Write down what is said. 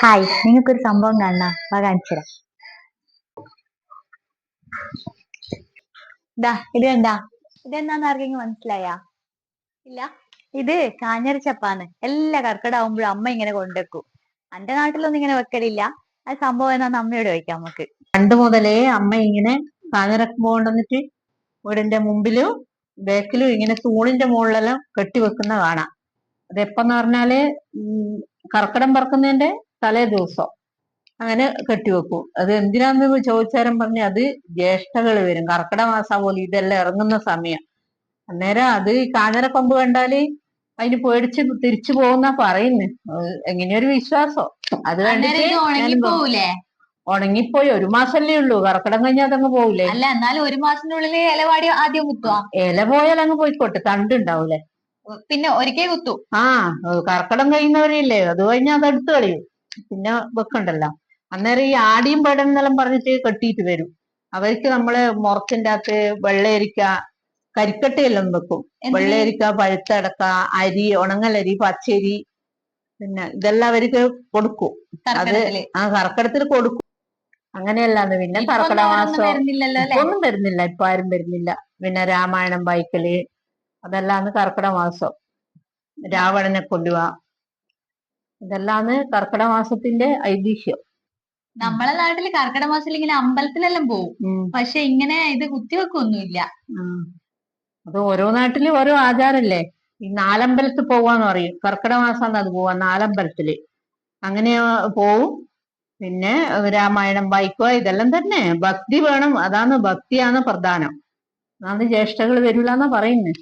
Hi നിങ്ങൾക്കൊരു സംഭവം കാണണം? വാ കാണിച്ചുതരാം ഇതാ ഇത് കണ്ടാ. ഇതെന്താന്ന് ആർക്കെങ്കിലും മനസ്സിലായാ? ഇല്ല? ഇത് കാഞ്ഞരച്ചപ്പാന്ന് എല്ലാ കർക്കിടാവുമ്പോഴും അമ്മ ഇങ്ങനെ കൊണ്ടുവെക്കും എന്റെ നാട്ടിലൊന്നും ഇങ്ങനെ വെക്കലില്ല. ആ സംഭവം എന്നാന്ന് അമ്മയോട് ചോദിക്കാം നമുക്ക്. പണ്ട് മുതലേ അമ്മ ഇങ്ങനെ കാഞ്ഞിറക്കുമ്പോ കൊണ്ടുവന്നിട്ട് വീടിന്റെ മുമ്പിലും ബാക്കിലും ഇങ്ങനെ തൂണിന്റെ മുകളിലെല്ലാം കെട്ടിവെക്കുന്ന കാണാം. അതെപ്പെന്ന് പറഞ്ഞാൽ കർക്കിടം പറക്കുന്നതിന്റെ തലേ ദിവസം അങ്ങനെ കെട്ടിവെക്കും അത് എന്തിനാന്ന് ചോദിച്ചാരം പറഞ്ഞ അത് ജ്യേഷ്ഠകൾ വരും. കർക്കിടക മാസം പോലെ ഇതെല്ലാം ഇറങ്ങുന്ന സമയം. അന്നേരം അത് ഈ കാഞ്ഞിരക്കൊമ്പ് കണ്ടാൽ അതിന് പേടിച്ച് തിരിച്ചു പോകുന്ന പറയുന്നു. എങ്ങനെയൊരു വിശ്വാസം. അത് കണ്ടിട്ട് ഉണങ്ങിപ്പോയി. ഒരു മാസല്ലേ ഉള്ളൂ. കർക്കിടം കഴിഞ്ഞാൽ അതങ്ങ് പോവില്ലേ അല്ല എന്നാലും ഒരു മാസത്തിനുള്ളിൽ ഇലവാടി ആദ്യം കുത്തുവാ? ഇല പോയാൽ അങ്ങ് പോയിക്കോട്ടെ. തണ്ടുണ്ടാവൂലേ പിന്നെ ഒരിക്കൽ കുത്തു. ആ കർക്കിടം കഴിയുന്നവരില്ലേ അത് കഴിഞ്ഞാൽ അത് എടുത്തു കളയും. പിന്നെ വെക്കണ്ടല്ലോ. അന്നേരം ഈ ആടിയും പടം എന്നെല്ലാം പറഞ്ഞിട്ട് കെട്ടിയിട്ട് വരും. അവർക്ക് നമ്മൾ മുറത്തിന്റെ അകത്ത് വെള്ളരിക്ക കരിക്കട്ടയെല്ലാം വെക്കും. വെള്ളരിക്ക പഴുത്തടക്ക അരി ഉണങ്ങലരി പച്ചരി പിന്നെ ഇതെല്ലാം അവർക്ക് കൊടുക്കും. അത് ആ കർക്കിടത്തിൽ കൊടുക്കും. അങ്ങനെയല്ലാന്ന് പിന്നെ കർക്കിടക ഒന്നും മാസം ഒന്നും വരുന്നില്ല. ഇപ്പൊ ആരും വരുന്നില്ല. പിന്നെ രാമായണം വായിക്കൽ അതെല്ലാന്ന് കർക്കിടക മാസം. രാവണനെ കൊല്ലുക. ഇതെല്ലാന്ന് കർക്കിടക മാസത്തിന്റെ ഐതിഹ്യം. നമ്മളെ നാട്ടിൽ കർക്കിടക മാസത്തിൽ ഇങ്ങനെ അമ്പലത്തിലെല്ലാം പോകും. പക്ഷെ ഇങ്ങനെ ഇത് കുത്തിവെക്കൊന്നുമില്ല. അത് ഓരോ നാട്ടിലും ഓരോ ആചാരല്ലേ? ഈ നാലമ്പലത്തിൽ പോവാന്ന് പറയും. കർക്കിടക മാസം അത് പോവാ? നാലമ്പലത്തിൽ. അങ്ങനെ പോവും. പിന്നെ രാമായണം വായിക്കുക ഇതെല്ലാം തന്നെ. ഭക്തി വേണം. അതാണ് ഭക്തിയാണ് പ്രധാനം. അതാണ് ജ്യേഷ്ഠകൾ വരില്ലാന്നാ പറയുന്നത്